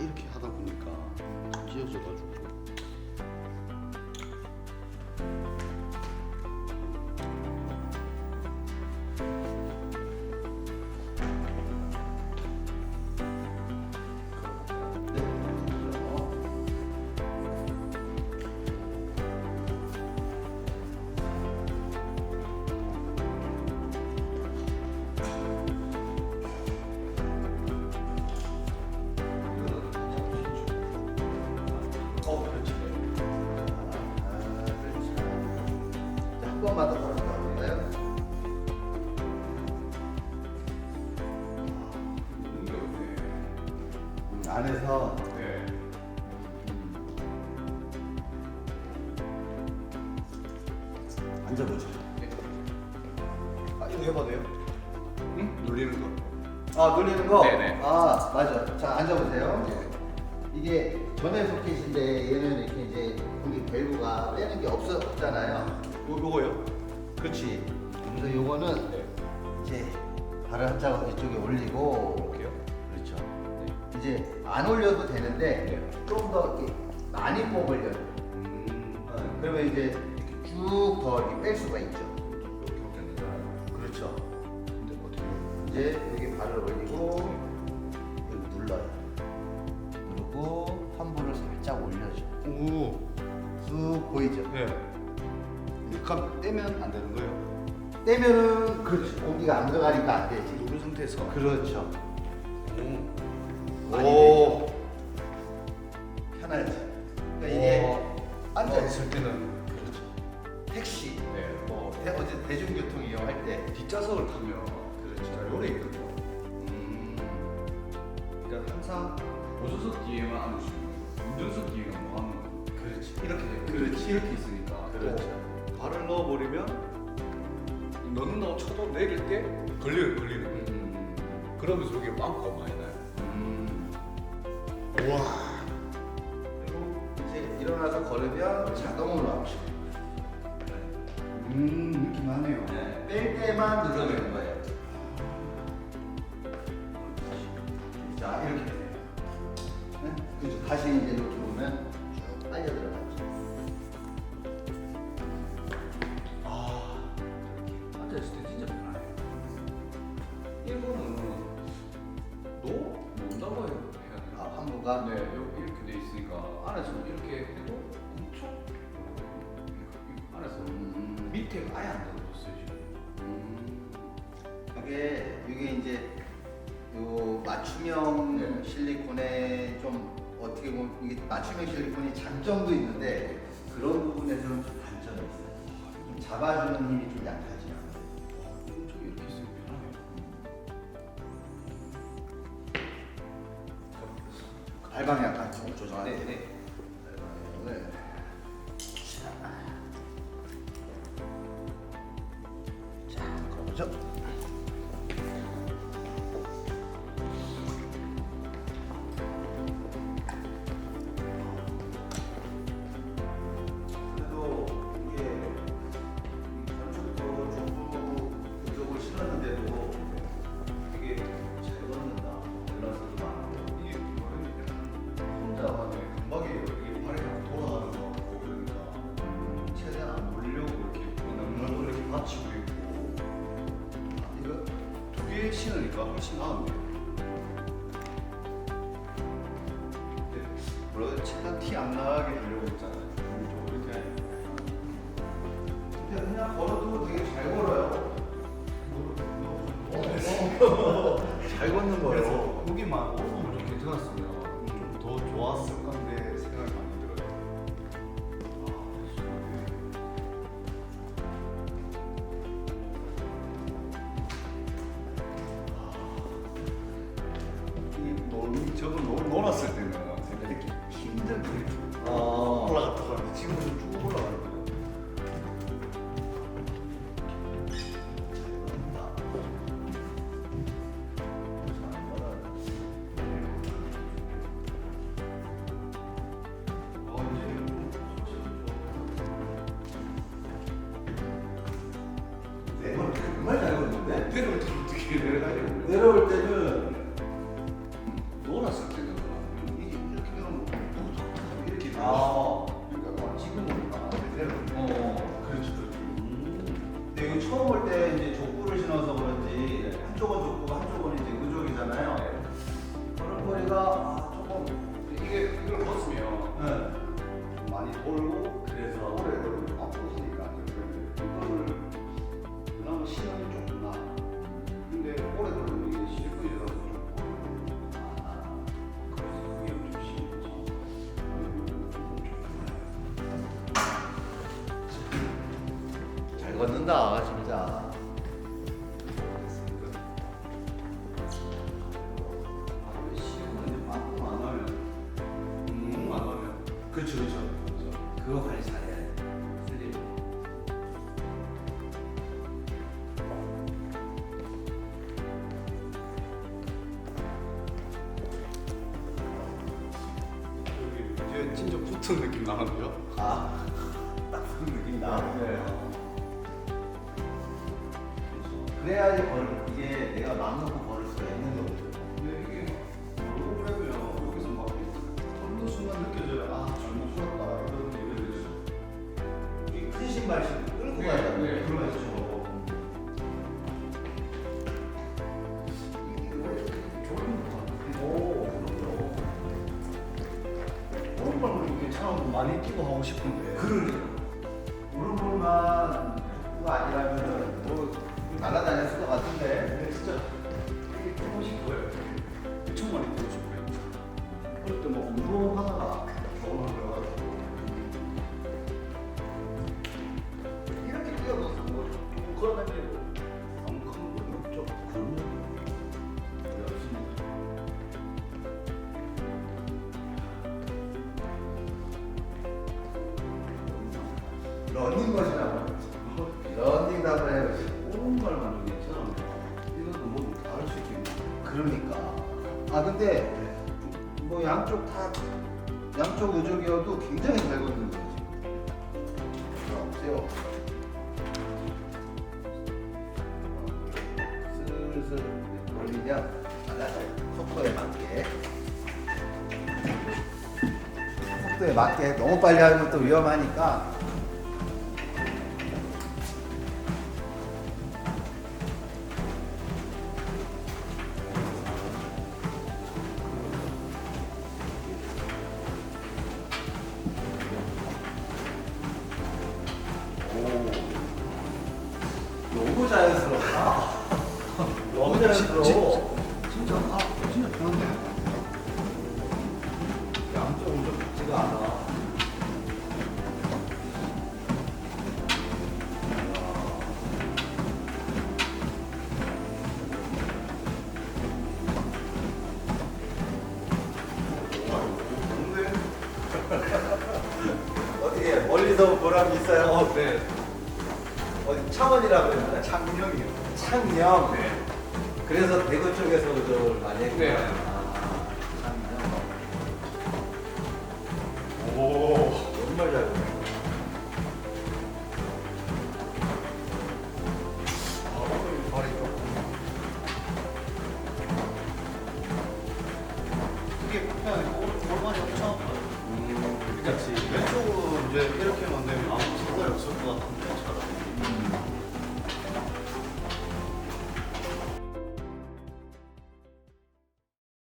이렇게 하다 보니까 찢어져가지고 번만 더 걸어볼까요? 음, 안에서 앉아보자. 아, 이거 해봐도 돼요? 응? 눌리는 거 아, 놀리는 거? 네네. 아, 맞아. 자, 앉아보세요. 이게 전에 소켓인데 얘는 이렇게 이제 여기 밸브가 빼는 게 없어, 없잖아요. 요, 요거요? 그렇지. 그래서 요거는 네 이제 발을 한짝 이쪽에 올리고 이렇게요? 그렇죠. 네. 이제 안 올려도 되는데 네. 좀더 이렇게 많이 뽑으려고. 음 어, 그러면 이제 이렇게 쭉더 이렇게 뺄 수가 있죠. 이렇게 바뀌었는데 그렇죠. 근데 어떻게 이제 여기 발을 올리고 여기 눌러요. 누르고 환부를 살짝 올려줘. 오쑥 보이죠? 네. 그럼 떼면 안 되는 거예요? 떼면은 그렇지 공기가 안 들어가니까 안 되지. 누른 상태에서 그렇죠. 오. 많이 오. 편하지. 그러니까 이게 앉아 있을 때는 그렇죠. 택시, 네. 뭐 대, 어디 대중교통 이용할 때 뒷좌석을 타면 그렇죠. 진짜 요래 있거든요. 음. 그러니까 항상 보조석 뒤에만 앉으시고 운전석 뒤에는 뭐 하는 거예요? 그렇지. 이렇게 돼. 그렇지. 이렇게 있으 내릴 때 걸려요, 걸리는 거예요. 음. 그러면서 여기 빵꾸가 많이 나요. 음. 우와. 그리고 이제 일어나서 걸으면 자동으로 앞치고. 음, 느낌 나네요. 네, 뺄 때만 눌러주는 거예요. 자 이렇게. 네? 그죠. 다시 이제 이렇게 보면 쭉 빨려 들어가죠. 아, 앉아있을 때 환부가 네, 요- 이렇게 돼 있으니까 안에서 이렇게 해도 엄청 안에서 음. 밑에 아예 안 닫아줬어요 지금. 음, 이게 이게 이제 요 맞춤형 네. 실리콘의 좀 어떻게 보면 이게 맞춤형 실리콘이 장점도 있는데 그런 부분에서는 좀 단점이 있어요. 좀 잡아주는 힘이 좀 약하지. 발방 약간 좀 조정하는 네, 신으니까 훨씬 나은데요. 뭐라 최대한 티 안 나게 하려고 했잖아요. 좀 이렇게 근데 그냥 걸어도 되게 잘 걸어요. 잘 걷는 그래서 거예요. 여기만 오르면 좀 괜찮았으면 좀 때 어떻게 내려가냐고. 내려올 모른다 진짜. 그렇죠 그렇죠. 그거 관리 잘해야 돼. 슬림. 여기 이제 진짜 붙은 느낌 나는데요? 아, 딱 그런 느낌이 나. 네. 그래야지 벌 이게 내가 마음 놓고 벌을 수가 있는 거거든. 근데 이게 그래도요 여기서 막 어느 순간 느껴져요 아 잘못 풀었다 이런 얘기를 이큰 신발 신고 끌고 네, 가야 돼. 네, 그렇죠. 그럼요. 오른발로 이게 참 많이 뛰고 하고 싶은데 그러니까 날아다닐 수도 같은데. 근데 진짜 이게 뛰고 싶어요 엄청 많이 뛰고 싶어요 그럴 때막 운동 하다가 경험을 해가지고 이렇게 뛰어도 뭐 없죠 그럼요. 열심히 러닝머신하고 러닝도 한번 해보시. 오 아 근데 뭐 양쪽 다 양쪽 우족이어도 굉장히 잘 걷는 거지. 자, 세워. 슬슬 돌리면 잘라서 속도에 맞게. 속도에 맞게 너무 빨리 하면 또 위험하니까. 너무 자연스럽다. 너무 자연스러워. 진짜 아 진짜 좋은데 양쪽으로 좀 붙지가 않아. 어떻게 멀리서 보람이 있어요? 어 네 어디 창원이라고 그랬나? 창녕이요 창녕. 네 그래서 대구 쪽에서 그걸 많이 했구나. 네. 아, 창녕. 오 정말 잘 보네. 아, 이게 불편해 오른발이 엄청 만들면